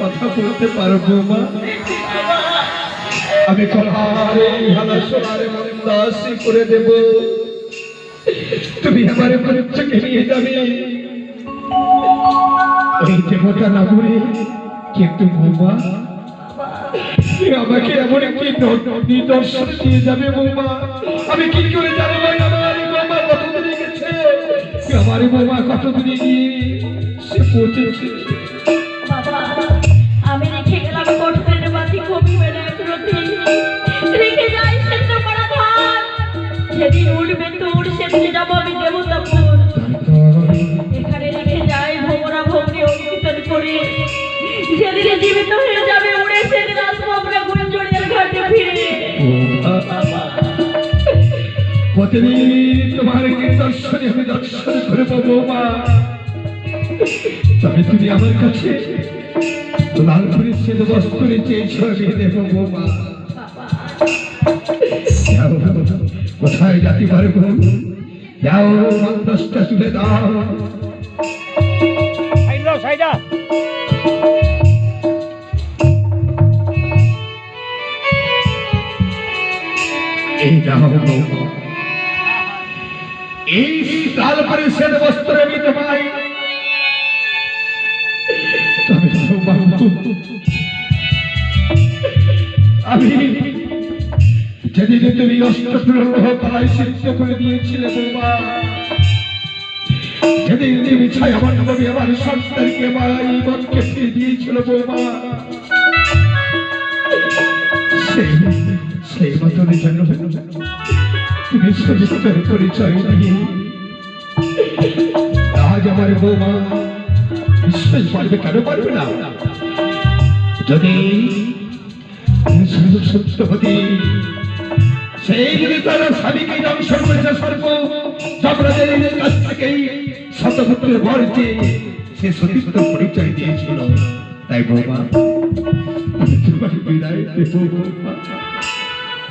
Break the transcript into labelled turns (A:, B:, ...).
A: কথা বলতে পারব মা আমি মনে করে দেব তুমি আমার বাচ্চাকে নিয়ে যাবে দেবতা নাগরে কিন্তু বৌমা, আমাকে এমন একটি নিদর্শন দিয়ে যাবে বৌমা। আমি কি করে জানব আমার বৌমা কত দূরে গেছে আমার বৌমা কত দূরে গিয়ে সে পৌঁছেছে।
B: করা উঠবে তোর, সেদিন যাব আমি দেবতাপুর যেদিনে জীবিত হয়ে যাবে, উড়ে সেদিন আসব আমরা গুঞ্জনের ঘাটে ফিরে।
A: প্রতিদিন তোমার দর্শনে আমি দর্শন করে পাবো, মা। তবে তুমি আমার কাছে লাল করে সেদ বস্ত্র কোথায় যাতে পারব? যাও দশটা তুলে দাও। এই করে সেদ বস্ত্র আমি তোমায়। আমি যেদিন তুমি অষ্টপ্রহ পালায় সিদ্ধ আমার সন্তানকে মাই মনকে ফিরে দিয়েছিল সেই সেই মতনে যেন পরিচয় আজ আমার বৌমা বিশ্বাস পারবে কেন পারবে না যদি সত্যবতী সেই যদি স্বামীকে সে সতীত্ব পরিচয় দিয়েছিল তাই বৌমা বিদায় দেব বৌমা